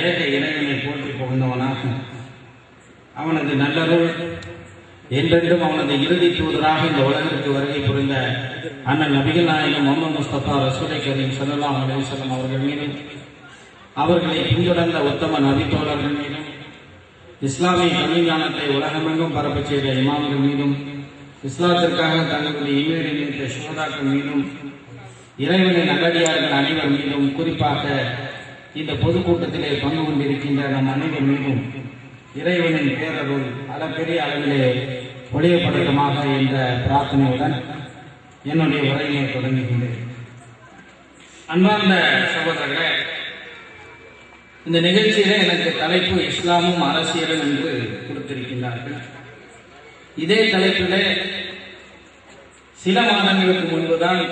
ஏக இறைவனை போற்றி புகழ்ந்தவனாக அவனது நல்லருள் என்றென்றும் அவனது இறுதி தூதராக இந்த உலகிற்கு வருகை புரிந்த அண்ணன் நபிகள் நாயகம் முகமது முஸ்தபா ரசூலை கரீம் சல்லல்லாஹு அலிசல்லம் அவர்கள் மீதும் அவர்களை பின்தொடர்ந்த உத்தம நபித்தோழர்கள் மீதும் இஸ்லாமிய கல்விஞானத்தை உலகமெங்கும் பரப்பச் செய்த இமாம்கள் மீதும் இஸ்லாத்திற்காக தங்களுடைய ஈவேரில் நின்ற சுகதாக்கள் மீதும் இறைவனின் நல்லடியார்கள் அனைவர் மீதும் குறிப்பாக இந்த பொதுக்கூட்டத்திலே பங்கு கொண்டிருக்கின்ற நம் அனைவர் மீதும் இறைவனின் பேரருள் அளப்பெரிய அளவிலே ஒளியப்படட்டுமாக என்ற பிரார்த்தனையுடன் என்னுடைய உரையை தொடங்குகின்றேன். அன்பார்ந்த சகோதரர்களே இந்த நிகழ்ச்சியில எனக்கு தலைப்பு இஸ்லாமும் அரசியலும் என்று கொடுத்திருக்கின்றார்கள். இதே தலைப்பிலே சில மாதங்களுக்கு முன்புதான்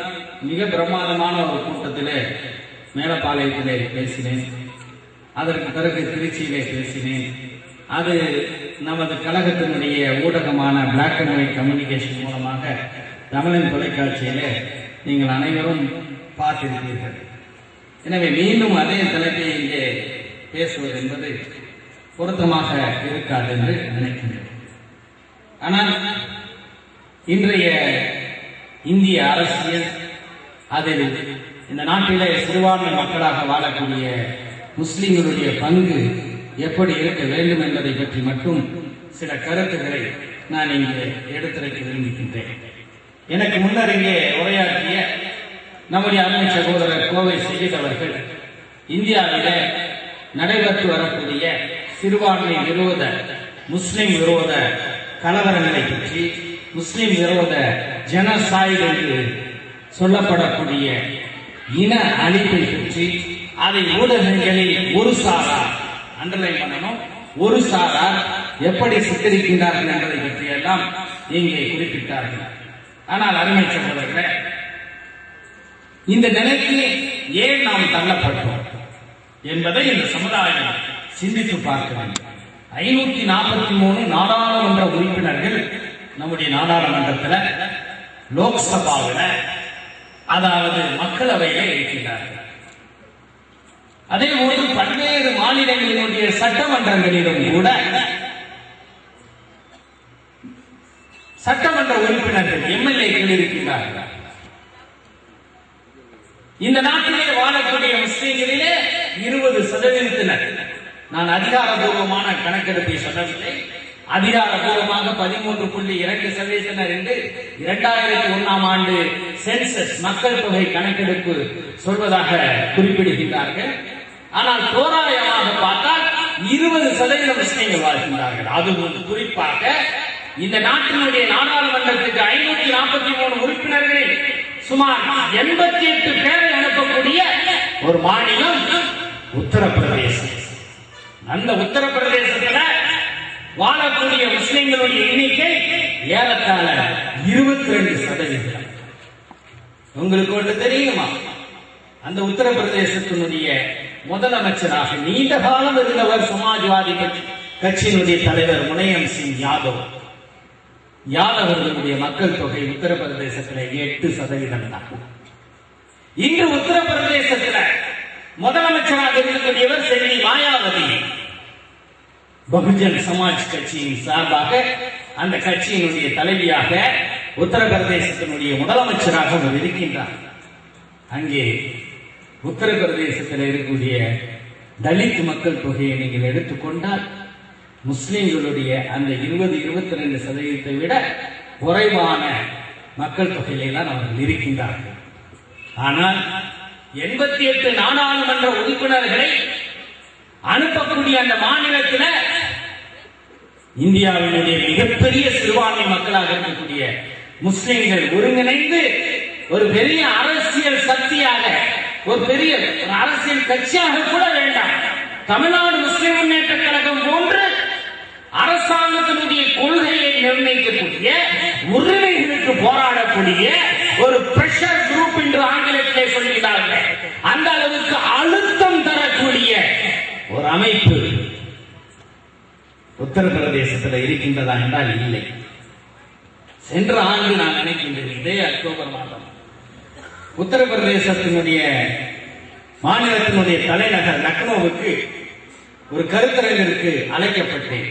மிக பிரமாதமான ஒரு கூட்டத்திலே மேலப்பாளையத்திலே பேசினேன். அதற்கு பிறகு திருச்சியிலே பேசினேன். அது நமது கழகத்தினுடைய ஊடகமான பிளாக் அண்ட் ஒயிட் கம்யூனிகேஷன் மூலமாக தமிழின் தொலைக்காட்சியிலே நீங்கள் அனைவரும் பார்த்திருப்பீர்கள். எனவே மீண்டும் அதே தலைப்பை இங்கே பேசுவது என்பது பொருத்தமாக இருக்காது என்று நினைக்கின்றேன் ஆனால் இன்றைய இந்திய அரசியல் அதில் இந்த நாட்டிலே சிறுபான்மை மக்களாக வாழக்கூடிய முஸ்லிம்களுடைய பங்கு எப்படி இருக்க வேண்டும் என்பதை பற்றி மட்டும் சில கருத்துக்களை நான் இங்கே எடுத்துரைக்க விரும்புகின்றேன். எனக்கு முன்னர் இங்கே உரையாற்றிய நம்முடைய அருமை சகோதரர் கோவை செய்தித் அவர்கள் இந்தியாவிலே நடைபெற்று வரக்கூடிய சிறுபான்மை விரோத முஸ்லிம் விரோத கலவரங்களை பற்றி முஸ்லிம் விரோத ஜனசாயி என்று சொல்லப்படக்கூடிய இன அழிப்பை பற்றி அதை ஊடகங்களில் ஒரு சாரார் அண்டர்லைன் பண்ணணும். ஒரு சாரார் எப்படி சித்தரிக்கின்றார்கள் என்பதை பற்றியெல்லாம் இங்கே குறிப்பிட்டார்கள். ஆனால் அருமை சகோதரர்களே இந்த நிலைக்கு ஏன் நாம் தள்ளப்பட்டோம் என்பதை இந்த சமுதாயம் சிந்தித்து பார்க்க வேண்டும். ஐநூத்தி நாற்பத்தி மூணு நாடாளுமன்ற உறுப்பினர்கள் நம்முடைய நாடாளுமன்றத்தில் லோக்சபாவில் அதாவது மக்களவையில இருக்கின்றார்கள் அதே போது பல்வேறு மாநிலங்களினுடைய சட்டமன்றங்களிலும் கூட சட்டமன்ற உறுப்பினர்கள் எம்எல்ஏக்கள் இருக்கின்றார்கள். இந்த நாட்டிலே வாழக்கூடிய முஸ்லீம்களிலே இருபது சதவீதத்தினர். நான் அதிகாரபூர்வமான கணக்கெடுப்பை சொல்லவில்லை. அதிகாரபூர்வமாக பதிமூன்று புள்ளி இரண்டு சதவீதத்தினர் என்று இரண்டாயிரத்தி ஒன்னாம் ஆண்டு சென்சஸ் மக்கள் தொகை கணக்கெடுப்பு சொல்வதாக குறிப்பிடுகின்றார்கள். ஆனால் தோராயமாக பார்த்தால் இருபது சதவீத முஸ்லீம்கள் வாழ்கின்றார்கள். அது குறிப்பாக இந்த நாட்டினுடைய நாடாளுமன்றத்துக்கு ஐநூத்தி நாற்பத்தி மூணு உறுப்பினர்களில் சுமார் எண்பத்தி எட்டு பேரை அனுப்பக்கூடிய ஒரு மாநிலம் உத்தரப்பிரதேசம். அந்த உத்தரப்பிரதேசத்துல வாழக்கூடிய முஸ்லிம்களுடைய எண்ணிக்கை ஏறத்தாழ இருபத்தி ரெண்டு சதவீதம். உங்களுக்கு ஒன்று தெரியுமா? அந்த உத்தரப்பிரதேசத்தினுடைய முதலமைச்சராக நீண்ட காலம் இருந்தவர் சமாஜ்வாதி கட்சி கட்சியினுடைய தலைவர் முனையம் சிங் யாதவ். யாதவர்களுடைய மக்கள் தொகை உத்தரப்பிரதேசத்தில் எட்டு சதவீதம் தான். இன்று உத்தரப்பிரதேசத்தில் முதலமைச்சராக இருக்கக்கூடியவர் செல்வி மாயாவதி. பகுஜன் சமாஜ் கட்சியின் சார்பாக அந்த கட்சியினுடைய தலைவியாக உத்தரப்பிரதேசத்தினுடைய முதலமைச்சராக அவர் இருக்கின்றார். அங்கே உத்தரப்பிரதேசத்தில் இருக்கக்கூடிய தலித் மக்கள் தொகையை நீங்கள் எடுத்துக்கொண்டால் முஸ்லிம்களுடைய அந்த இருபது இருபத்தி ரெண்டு சதவீதத்தை விட குறைவான மக்கள் தொகையிலே தான் அவர்கள் இருக்கின்றார்கள். ஆனால் எண்பத்தி எட்டு நாடாளுமன்ற உறுப்பினர்களை அனுப்பக்கூடிய அந்த மாநிலத்தில் இந்தியாவினுடைய மிகப்பெரிய சிறுபான்மை மக்களாக இருக்கக்கூடிய முஸ்லிம்கள் ஒருங்கிணைந்து ஒரு பெரிய அரசியல் சக்தியாக ஒரு பெரிய ஒரு அரசியல் கட்சியாக கூட வேண்டாம். தமிழ்நாடு முஸ்லிம் முன்னேற்ற கழகம் போன்று அரசாங்கத்தினுடைய கொள்கையை நிர்ணயிக்கக்கூடிய உரிமைகளுக்கு போராடக்கூடிய ஒரு பிரஷர் குரூப் என்று ஆங்கிலத்திலே சொல்கிறார்கள். அந்த அளவுக்கு அழுத்தம் தரக்கூடிய ஒரு அமைப்பு உத்தரப்பிரதேசத்தில் இருக்கின்றதா என்றால் இல்லை. சென்ற ஆண்டு நான் நினைக்கின்றேன் இதே அக்டோபர் மாதம். உத்தரப்பிரதேசத்தினுடைய மாநிலத்தினுடைய தலைநகர் லக்னோவுக்கு ஒரு கருத்தரங்கிற்கு அழைக்கப்பட்டேன்.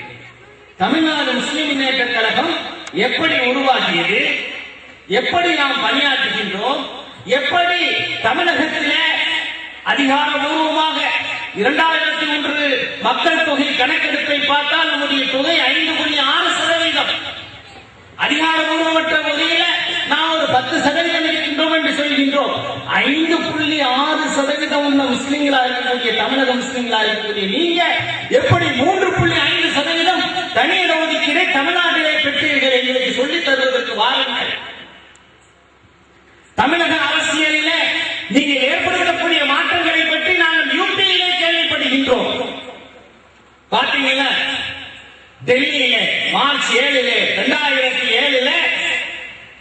தமிழ்நாடு முஸ்லிம் முன்னேற்ற கழகம் எப்படி உருவாகியது எப்படி நாம் பணியாற்றுகின்றோம்? எப்படி தமிழகத்திலே அதிகாரபூர்வமாக இரண்டாயிரத்தி ஒன்று மக்கள் தொகை கணக்கெடுப்பு பார்த்தால் நம்முடைய தொகை ஐந்து புள்ளி ஆறு சதவீதம் அதிகாரபூர்வமற்ற முறையில நான் ஒரு பத்து சதவீதம் இருக்கின்றோம் என்று சொல்கின்றோம். ஐந்து புள்ளி ஆறு சதவீதம் உள்ள முஸ்லிம்களா இருக்கக்கூடிய தமிழக முஸ்லிம்களா இருக்கக்கூடிய நீங்க எப்படி மூன்று புள்ளி ஐந்து சதவீதம் தனியிட ஒதுக்கீடை தமிழ்நாட்டிலே பெற்றீர்கள் எங்களுக்கு சொல்லித் தருவதற்கு வாருங்கள். தமிழக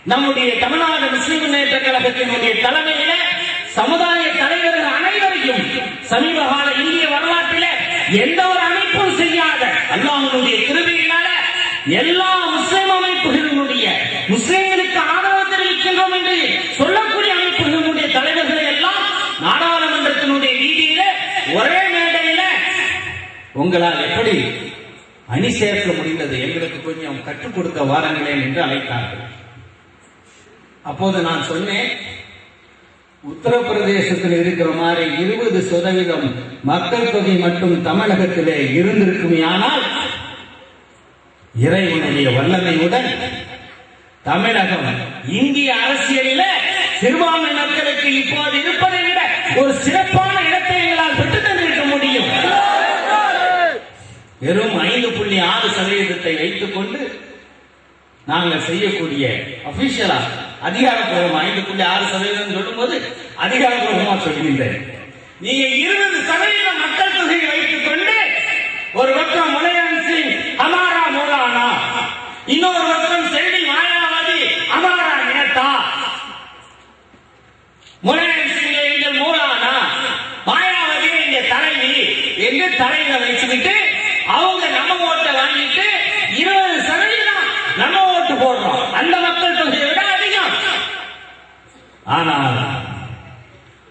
நம்முடைய தமிழ்நாடு முஸ்லிம் முன்னேற்ற கழகத்தினுடைய தலைமையில சமுதாய தலைவர்கள் அனைவரையும் சமீப கால இந்திய வரலாற்றில எந்த ஒரு அமைப்பும் செய்யாத அல்லாஹ்வுடைய கிருபையினால எல்லா முஸ்லிம் அமைப்புகளினுடைய முஸ்லிம்களுக்கு ஆதரவு தெரிவிக்கின்றோம் என்று சொல்லக்கூடிய அமைப்புகளினுடைய தலைவர்களை எல்லாம் நாடாளுமன்றத்தினுடைய வீதியில ஒரே மேடையில உங்களால் எப்படி அணி சேர்க்க முடிந்தது? எங்களுக்கு கொஞ்சம் கற்றுக் கொடுக்க வாருங்களேன் என்று அழைத்தார்கள். அப்போது நான் சொன்னேன் உத்தரப்பிரதேசத்தில் இருக்கிற மாதிரி இருபது சதவீதம் மக்கள் தொகை மட்டும் தமிழகத்திலே இருந்திருக்குமே ஆனால் இறைவனுடைய வல்லமையுடன் தமிழகம் இந்திய அரசியலில சிறுபான்மை மக்களுக்கு இப்போது இருப்பதை விட ஒரு சிறப்பான இடத்தை எங்களால் பெற்று தந்திருக்க முடியும். வெறும் ஐந்து புள்ளி ஆறு சதவீதத்தை வைத்துக் கொண்டு நாங்கள் செய்யக்கூடிய அபிஷியலாக அதிகாரப்பூர்வம் ஐந்து புள்ளி ஆறு சதவீதம் சொல்லும்போது அதிகாரப்பூர்வமா சொல்கின்றேன். நீங்க இருபது சதவீதம் மக்கள் தொகையை வைத்துக் கொண்டு ஒரு பக்கம் மலையா சிங் அமாரா மௌலானா இன்னொரு பக்கம் செல்வி மாயாவதி அமாரா நேதா முலையான் சிங் எங்கள் மூலானா மாயாவதி எங்க தலைவி எங்க தலையில வச்சுக்கிட்டு அவங்க நம்ம ஓட்டை வாங்கிட்டு இருபது சதவீதம் நம்ம ஓட்டு போடுறோம் அந்த மக்கள் தொகையை விட அதிகம் ஆனால்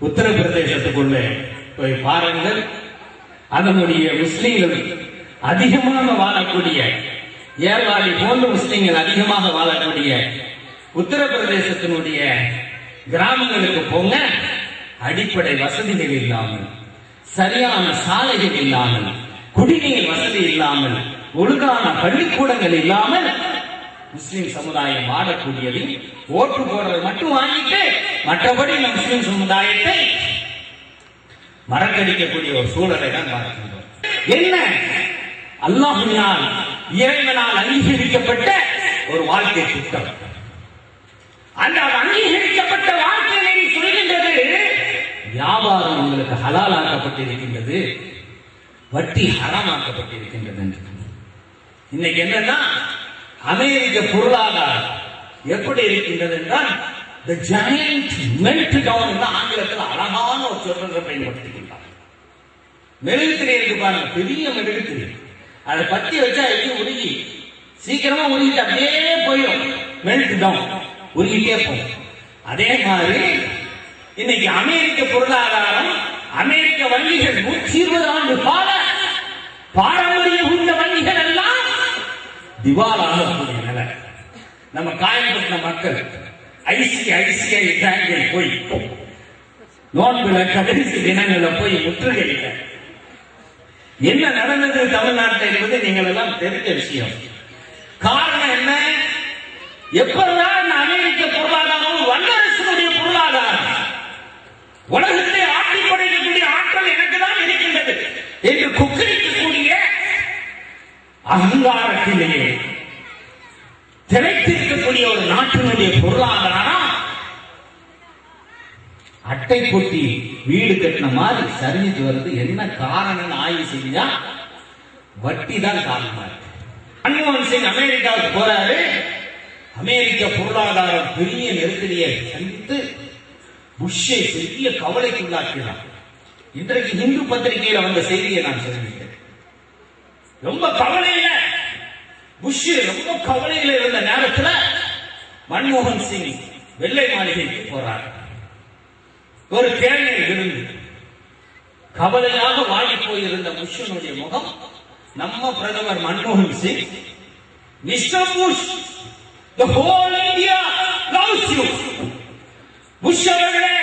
உத்தரப்பிரதேசத்துக்குள்ளே போய் பாருங்கள் அதனுடைய முஸ்லீம்கள் அதிகமாக வாழக்கூடிய ஏர்வாலி போன்ற முஸ்லீம்கள் அதிகமாக வாழக்கூடிய உத்தரப்பிரதேசத்தினுடைய கிராமங்களுக்கு போங்க. அடிப்படை வசதிகள் இல்லாமல் சரியான சாலைகள் இல்லாமல் குடிநீர் வசதி இல்லாமல் ஒழுங்கான பள்ளிக்கூடங்கள் இல்லாமல் முஸ்லிம் சமுதாயம் வாழக்கூடியது ஓட்டு போடுறது மட்டும் வாங்கிட்டு மற்றபடி இந்த முஸ்லிம் சமுதாயத்தை மறக்கடிக்கக்கூடிய ஒரு சூழலை தான் பார்க்கின்றோம். என்ன? அல்லாஹினால் இறைவனால் அங்கீகரிக்கப்பட்ட ஒரு வாழ்க்கை திட்டம். அந்த அங்கீகரிக்கப்பட்ட வாழ்க்கை நெறி சொல்கின்றது வியாபாரம் உங்களுக்கு ஹலாலாக்கப்பட்டிருக்கின்றது வட்டி ஹரமாக்கப்பட்டிருக்கின்றது என்று. இன்னைக்கு என்னன்னா அமெரிக்க பொருளாதாரம் எப்படி இருக்கின்றது என்றால் த giant மெல்ட் டவுன் என்று ஆங்கிலத்தில் அழகான ஒரு சொல்றதை பயன்படுத்திக்கின்றார் மெழுகுத்திரை இருக்கு பாருங்க பெரிய மெழுகுத்திரை. அதை பத்தி வச்சா எப்படி உருகி சீக்கிரமா உருகிட்டு அப்படியே போயிடும். மெல்ட் டவுன் உருகிட்டே போகும். அதே மாதிரி இன்னைக்கு அமெரிக்க பொருளாதாரம் அமெரிக்க வங்கிகள் நூற்றி இருபது ஆண்டு கால பாரம்பரிய உள்ள வங்கிகள் எல்லாம் திவாலாக நிலை. நம்ம காயப்பட்ட மக்கள் ஐசிஐசிஐ பேங்கில் போய் நோன்புல கடைசி தினங்கள்ல போய் முற்றுகையிட்ட என்ன நடந்தது தமிழ்நாட்டில் என்பது நீங்கள் எல்லாம் தெரிஞ்ச விஷயம். காரணம் என்ன? எப்பதான் அமெரிக்க பொருளாதாரம் வல்லரசுடைய பொருளாதாரம் உலகத்தை ஆட்டி படைக்கக்கூடிய ஆற்றல் எனக்கு தான் இருக்கின்றது என்று குக்கரிக்கக்கூடிய அகங்காரத்திலேயே திளைத்திருக்கக்கூடிய ஒரு நாட்டினுடைய பொருளாதாரம். அட்டை கொட்டி வீடு கட்டின மாதிரி சரிஞ்சிட்டு வருது என்ன காரணம்னு ஆய்வு செஞ்சா வட்டி தான் காரணமா இருக்கு. மன்மோகன் சிங் அமெரிக்காவுக்கு போறாரு. அமெரிக்க பொருளாதாரம் பெரிய நெருக்கடியை சந்தித்து புஷ்ஷை பெரிய கவலைக்குள்ளாக்கினார் இன்றைக்கு இந்து பத்திரிகையில வந்த செய்தியை நான் சொல்லிவிட்டேன் ரொம்ப கவலையில புஷ் ரொம்ப கவலையில் இருந்த நேரத்தில் மன்மோகன் சிங் வெள்ளை மாளிகைக்கு போறார். ஒரு தேநீர் இருந்து கவலையாக வாங்கி போயிருந்த புஷ்ஷனுடைய முகம் நம்ம பிரதமர் மன்மோகன் Singh mister Bush the whole India loves you Bush அவர்களே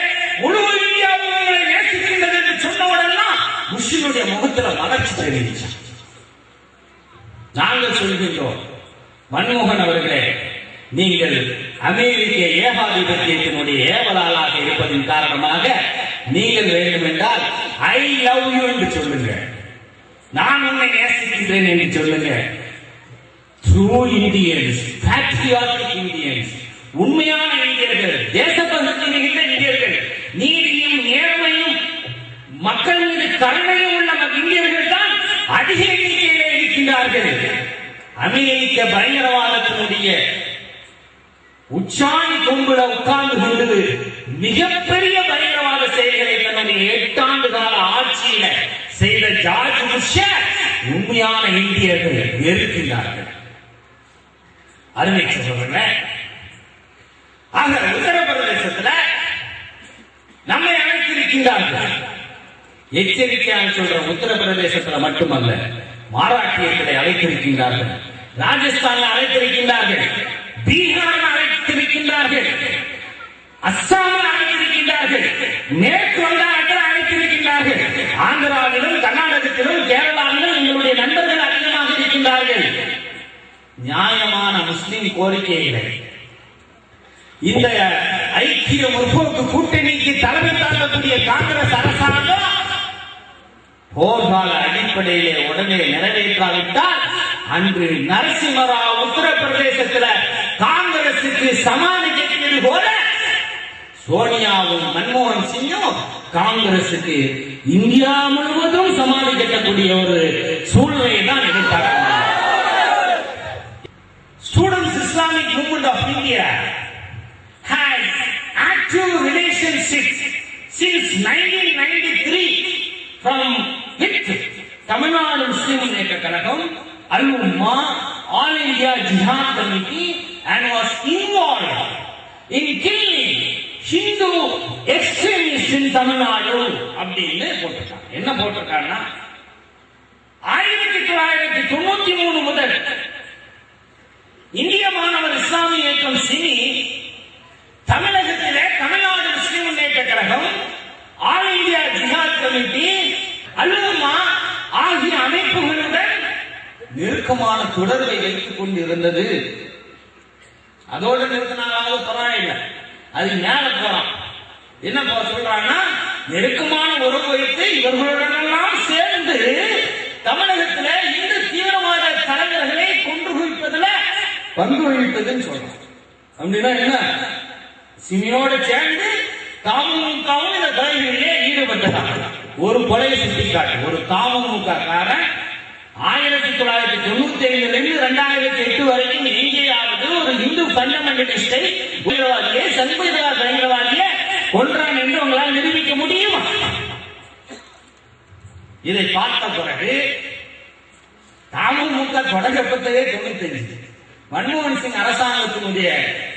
முழு இந்தியா உங்களை நேசிக்கின்றது என்று சொன்னவுடனெல்லாம் புஷ்ஷினுடைய முகத்தில் மலர்ச்சி தெரிவிச்சு நாங்கள் சொல்கின்றோம். மன்மோகன் அவர்களே நீங்கள் அமெரிக்க ஏகாதிபத்தியத்தினுடைய ஏவலாளாக இருப்பதின் காரணமாக நீங்கள் வேண்டுமென்றால் ஐ லவ் யூ என்று சொல்லுங்க நான் உன்னை நேசிக்கின்றேன் என்று சொல்லுங்க ட்ரூ இந்தியன்ஸ் பேட்ரியாட்டிக் இந்தியன்ஸ் உண்மையான இந்தியர்கள் தேசபக்தி மிகுந்த இந்தியர்கள் நீதியும் நேர்மையும் மக்கள் மீது கருணையும் உள்ள இந்தியர்கள் தான் அதிக நடக்கிறது. அமெரிக்க பயங்கரவாதத்தினுடைய உச்சாணி கொம்புல உட்கார்ந்து கொண்டு மிகப்பெரிய பயங்கரவாத செயல்களை தன்னுடைய எட்டாண்டு கால ஆட்சியில செய்த ஜார்ஜ் புஷ உண்மையான இந்தியர்கள் வெறுக்கின்றார்கள். அருமை சொல்றவங்க ஆக உத்தரப்பிரதேசத்துல நம்மை அழைத்திருக்கின்றார்கள். எச்சரிக்கையாக சொல்ற உத்தரப்பிரதேசத்துல மட்டுமல்ல. மாராட்டியர்களை அழைத்திருக்கின்றார்கள். ராஜஸ்தான்ல அழைத்திருக்கின்றார்கள். பீகார் அழைத்திருக்கின்றார்கள். அஸ்ஸாமில் அழைத்திருக்கின்றார்கள். மேற்கு வங்காளத்தில் அழைத்திருக்கின்றார்கள். ஆந்திராவிலும் கர்நாடகத்திலும் கேரளாவிலும் எங்களுடைய நண்பர்கள் அதிகமாக இருக்கின்றார்கள். நியாயமான முஸ்லிம் கோரிக்கைகளை இந்த ஐக்கிய முற்போக்கு கூட்டணிக்கு தலைமை தாங்கக்கூடிய காங்கிரஸ் அரசாங்கம் போர்கால அடிப்படையிலே உடனே நிறைவேற்றாவிட்டால் அன்று நரசிம்மராவ் உத்தரப்பிரதேசத்தில் காங்கிரசுக்கு சமாளிக்கிறது போல சோனியாவும் மன்மோகன் சிங்கும் காங்கிரசுக்கு இந்தியா முழுவதும் சமாளிக்கக்கூடிய ஒரு சூழ்நிலையை தான் எதிர்பார்க்கிறார் students Islamic Islamic Movement of India has active relationships since 1993 from with Tamil Nadu Muslim Iyakka Kazhagam Al Umma all India jihad committee and was involve in killing Hindu extremist in Tamil Nadu அப்படின்னு போட்டிருக்காங்க. என்ன போட்டிருக்காங்கன்னா ஆயிரத்தி தொள்ளாயிரத்தி தொண்ணூத்தி மூணு முதல் இந்திய மாணவர் இஸ்லாமிய இயக்கம் சினி தமிழகத்திலே Tamil Nadu Muslim Munnetra Kazhagam all India jihad committee அலுமா ஆகிய அமைப்புகளுடன் நெருக்கமான தொடர்பை வைத்துக் கொண்டிருந்தது. அதோடு நிறுத்தினாலாவது பரவாயில்லை. அது மேல போறான் என்ன போக சொல்றாங்கன்னா நெருக்கமான உறவு வைத்து இவர்களுடனெல்லாம் சேர்ந்து தமிழகத்துல இந்த தீவிரவாத தலைவர்களை கொன்று குவிப்பதுல பங்கு வகிப்பதுன்னு சொல்றோம் அப்படின்னா என்ன? சிமியோட சேர்ந்து தாமுகவும் இந்த தலைவர்களே ஈடுபட்டதாக ஒரு கொலையை சுட்டிக்காட்டு ஒரு தாமுக காரன் ஆயிரத்தி தொள்ளாயிரத்தி தொண்ணூத்தி ஐந்துல இருந்து ரெண்டாயிரத்தி எட்டு வரைக்கும் எங்கேயாவது ஒரு இந்து பண்டமெண்டலிஸ்டை பயங்கரவாதியை சர்வதேச பயங்கரவாதிய கொன்றான் என்று உங்களால் நிரூபிக்க முடியுமா? இதை பார்த்த பிறகு தமுக தொடங்கப்பட்டதே தொண்ணூத்தி ஐந்து மன்மோகன் சிங் அரசாங்கத்தினுடைய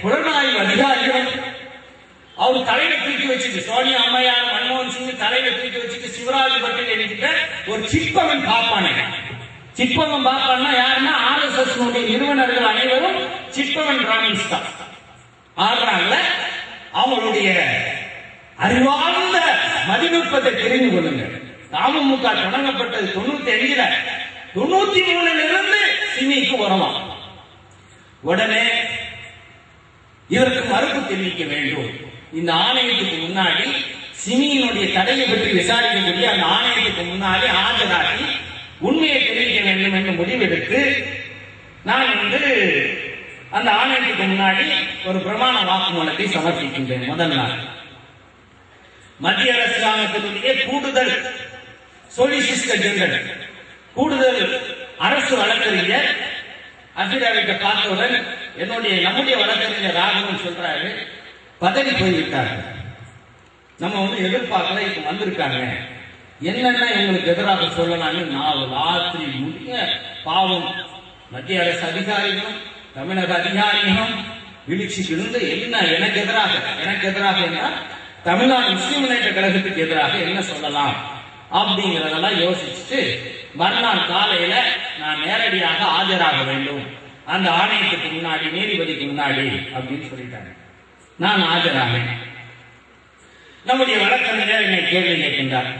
புலனாய்வு அதிகாரிகள் அவர் தலையில தூக்கி வச்சுட்டு சோனியா அம்மையார் மன்மோகன் சிங் தலையில தூக்கி வச்சுட்டு சிவராஜ் பட்டேல் என்கிட்ட ஒரு சிற்பவன் பாப்பானுங்க சிற்பவன் பாப்பான்னா யாருன்னா ஆர் எஸ் எஸ் நிறுவனர்கள் அனைவரும் சிற்பவன் ராமின்ஸ் தான். ஆடுறாங்கல்ல அவங்களுடைய அறிவார்ந்த மதிநுட்பத்தை தெரிந்து கொள்ளுங்க. அமமுக தொடங்கப்பட்டது தொண்ணூத்தி அஞ்சுல தொண்ணூத்தி மூணுல இருந்து சிமிக்கு வரலாம். உடனே இதற்கு மறுப்பு தெரிவிக்க வேண்டும். இந்த ஆணையத்துக்கு முன்னாடி சிமியினுடைய தடையை பற்றி விசாரிக்கக்கூடிய அந்த ஆணையத்துக்கு முன்னாடி ஆஜராகி உண்மையை தெரிவிக்க வேண்டும் என்று முடிவெடுத்து நான் வந்து அந்த ஆணையத்துக்கு முன்னாடி ஒரு பிரமாண வாக்குமூலத்தை சமர்ப்பிக்கின்றேன் முதல் நாள். மத்திய அரசாங்கத்தினுடைய கூடுதல் சொலிசிஸ்டர் ஜெனரல் கூடுதல் அரசு வழக்கறிஞர் அபிடாவிட்ட பார்த்தவுடன் என்னுடைய நம்முடைய வழக்கறிஞர் ராகவன் சொல்றாரு பதவி போய்விட்டார்கள். நம்ம வந்து எதிர்பார்க்கல இப்ப வந்திருக்காங்க. என்னென்ன எங்களுக்கு எதிராக சொல்லலாம்னு நாலு ராத்திரி முடிய பாவம். மத்திய அரசு அதிகாரிகளும் தமிழக அதிகாரிகளும் விழிச்சு இருந்து என்ன எனக்கு எதிராக எனக்கு எதிராக என்ன? தமிழ்நாடு முஸ்லீம் முன்னேற்ற கழகத்துக்கு எதிராக என்ன சொல்லலாம்? அப்படிங்கிறதெல்லாம் யோசிச்சுட்டு மறுநாள் காலையில நான் நேரடியாக ஆஜராக வேண்டும். அந்த ஆணையத்துக்கு முன்னாடி நீதிபதிக்கு முன்னாடி அப்படின்னு சொல்லிட்டாங்க. நான் ஆஜரானேன் நம்முடைய வழக்கறிஞர் என்னை கேள்வி கேட்கின்றார்.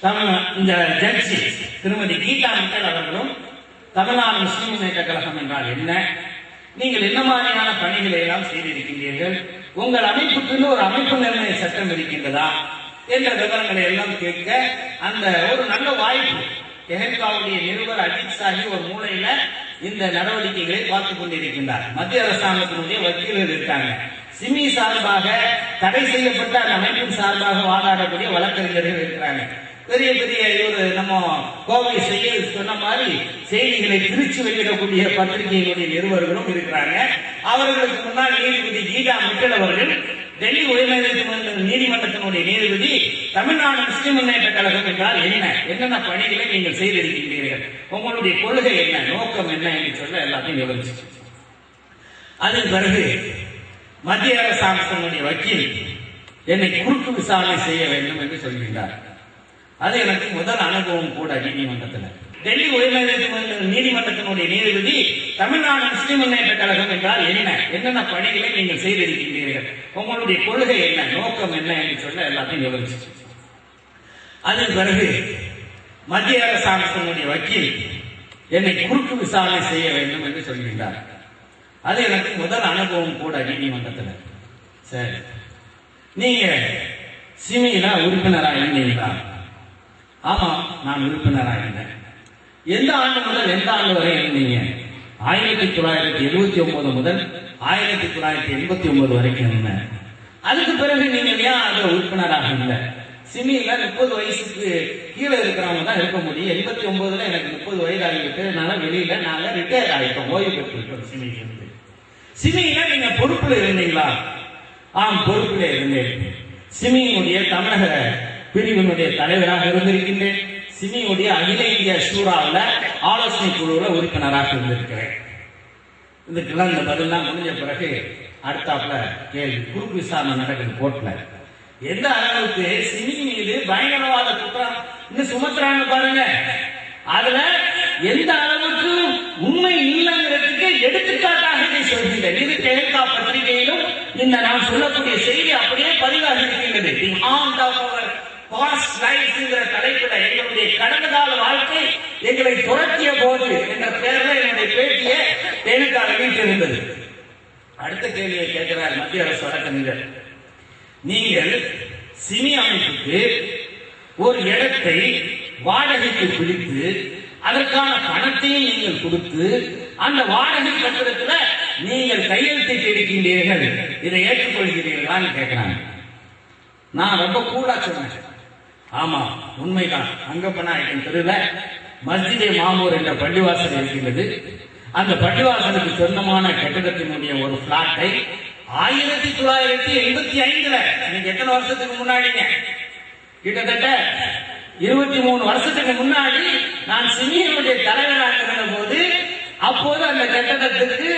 தமிழ் இந்த ஜட்ஜி திருமதி கீதா மக்கள் அவர்களும் தமிழ்நாடு முஸ்லிம் முன்னேற்ற கழகம் என்றால் என்ன? நீங்கள் என்ன மாதிரியான பணிகளை எல்லாம் செய்திருக்கின்றீர்கள்? உங்கள் அமைப்புக்குன்னு ஒரு அமைப்பு நிர்ணய சட்டம் இருக்கின்றதா? என்ற விவரங்களை எல்லாம் கேட்க அந்த ஒரு நல்ல வாய்ப்பு எஹெல்காவுடைய நிருபர் அஜித் சாஹி ஒரு மூலையில இந்த நடவடிக்கைகளை பார்த்துக் கொண்டிருக்கின்றார். மத்திய அரசாங்கத்தினுடைய வக்கீலர் இருக்காங்க. சிமி சார்பாக தடை செய்யப்பட்ட அந்த அமைப்பின் சார்பாக வாதாடக்கூடிய வழக்கறிஞர்கள் இருக்கிறாங்க. பெரிய பெரிய ஒரு நம்ம கோவை செய்ய சொன்ன மாதிரி செய்திகளை திருச்சி வெளியிடக்கூடிய பத்திரிகைகளுடைய நிருபர்களும் இருக்கிறாங்க. அவர்களுக்கு முன்னால் நீதிபதி கீதா மிட்டல் அவர்கள் டெல்லி உயர்நீதிமன்ற நீதிமன்றத்தினுடைய நீதிபதி தமிழ்நாடு முஸ்லிம் முன்னேற்ற கழகம் என்றால் என்ன? என்னென்ன பணிகளை நீங்கள் செய்திருக்கின்றீர்கள்? உங்களுடைய கொள்கை என்ன? நோக்கம் என்ன என்று சொல்ல எல்லாத்தையும் விவரிச்சு அதன் பிறகு மத்திய அரசாங்கத்தினுடைய வக்கீல் என்னை குறுக்கு விசாரணை செய்ய வேண்டும் என்று சொல்கின்றார். அது எனக்கு முதல் அனுபவம் கூட நீதிமன்றத்தில். டெல்லி உயர்நீதிமன்ற நீதிமன்றத்தினுடைய நீதிபதி தமிழ்நாடு முஸ்லிம் முன்னேற்ற கழகம் என்றால் என்ன? என்னென்ன பணிகளை நீங்கள் செய்திருக்கின்றீர்கள்? உங்களுடைய கொள்கை என்ன? நோக்கம் என்ன என்று சொல்ல எல்லாத்தையும் விவரிச்சு அதன் பிறகு மத்திய அரசாங்கத்தினுடைய வக்கீல் என்னை குறுக்கு விசாரணை செய்ய வேண்டும் என்று சொல்கின்றார். அது எனக்கு முதல் அனுபவம் கூட நீதிமன்றத்தில் சரி. நீங்க சிமியில உறுப்பினரா இருந்தீங்களா? ஆமா நான் உறுப்பினரா இருந்தேன். எந்த ஆண்டு முதல் எந்த ஆண்டு வரை இருந்தீங்க? ஆயிரத்தி தொள்ளாயிரத்தி எழுபத்தி ஒன்பது முதல் ஆயிரத்தி தொள்ளாயிரத்தி எண்பத்தி ஒன்பது வரைக்கும் இருந்தேன். அதுக்கு பிறகு நீங்க ஏன் அது உறுப்பினராக இல்லை சிமியில முப்பது வயசுக்கு கீழே இருக்கிறவங்க தான் இருக்க முடியும். எண்பத்தி ஒன்பதுல எனக்கு முப்பது வயது ஆகிவிட்டதுனால வெளியில நாங்க ரிட்டையர் ஆகிட்டோம் ஓய்வு பெற்றுவிட்டோம் சிமியில இருந்து சிமியில நீங்க பொறுப்புல இருந்தீங்களா? ஆம் பொறுப்புல இருந்தேன். சிமியினுடைய தமிழக பிரிவினுடைய தலைவராக இருந்திருக்கின்றேன். சிமியுடைய அகில இந்திய சூறாவில் ஆலோசனை குழுவில் உறுப்பினராக இருந்திருக்கிறேன். இதுக்கெல்லாம் இந்த பதிலாம் முடிஞ்ச பிறகு அடுத்தாப்புல கேள்வி. குறுக்கு விசாரணை நடக்குது கோர்ட்ல. எந்த அளவுக்கு சிமி மீது பயங்கரவாத குற்றம் இன்னும் சுமத்துறாங்க பாருங்க. அதுல எந்த அளவுக்கு உண்மை இல்லைங்கிறதுக்கு சொல்கின்றேன் இது டெல்கா பத்திரிகையிலும் இந்த நான் சொல்லக்கூடிய செய்தி அப்படியே பதிவாக இருக்கின்றது the harm of our past லைஃப்ங்கிற தலைப்புல எங்களுடைய கடந்த கால வாழ்க்கை எங்களை துரத்திய போது என்ற பெயர்ல என்னுடைய பேட்டியை டெல்கா வெளியிட்டிருந்தது அடுத்த கேள்வியை கேட்கிறார் மத்திய அரசு வழக்கறிஞர். நீங்கள் சினி அமைப்புக்கு ஒரு இடத்தை வாடகைக்கு பிடித்து அதற்கான பணத்தையும் நீங்கள் கொடுத்து அந்த வாடகை கட்டடத்துல நீங்கள் கையெழுத்திட்டு இருக்கின்றீர்கள் இதை ஏற்றுக்கொள்கிறீர்களான்னு கேட்கிறாங்க. நான் ரொம்ப கூலா சொன்னேன். ஆமா உண்மைதான். அங்கப்பனா என் தெருவில் மஸ்ஜிதே மாமூர் என்ற பள்ளிவாசல் இருக்கின்றது. அந்த பள்ளிவாசலுக்கு சொந்தமான கட்டிடத்தினுடைய ஒரு பிளாட்டை ஆயிரத்தி தொள்ளாயிரத்தி எண்பத்தி ஐந்துல நீங்க எத்தனை வருஷத்துக்கு முன்னாடிங்க? கிட்டத்தட்ட இருபத்தி மூணு வருஷத்துக்கு முன்னாடி நான் சிமியனுடைய தலைவராக இருந்த போது அப்போது அந்த கட்டடத்துக்கு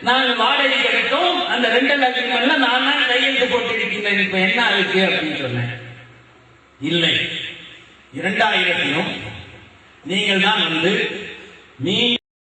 நான் வாடகை கிடைத்தோம் அந்த ரெண்டல் அக்ரிமெண்ட்ல நான் தான் கையெழுத்து போட்டிருக்கின்றேன். இப்ப என்ன ஆகுது அப்படின்னு சொன்னேன். இல்லை. இரண்டாயிரத்திலும் நீங்கள் தான் வந்து நீ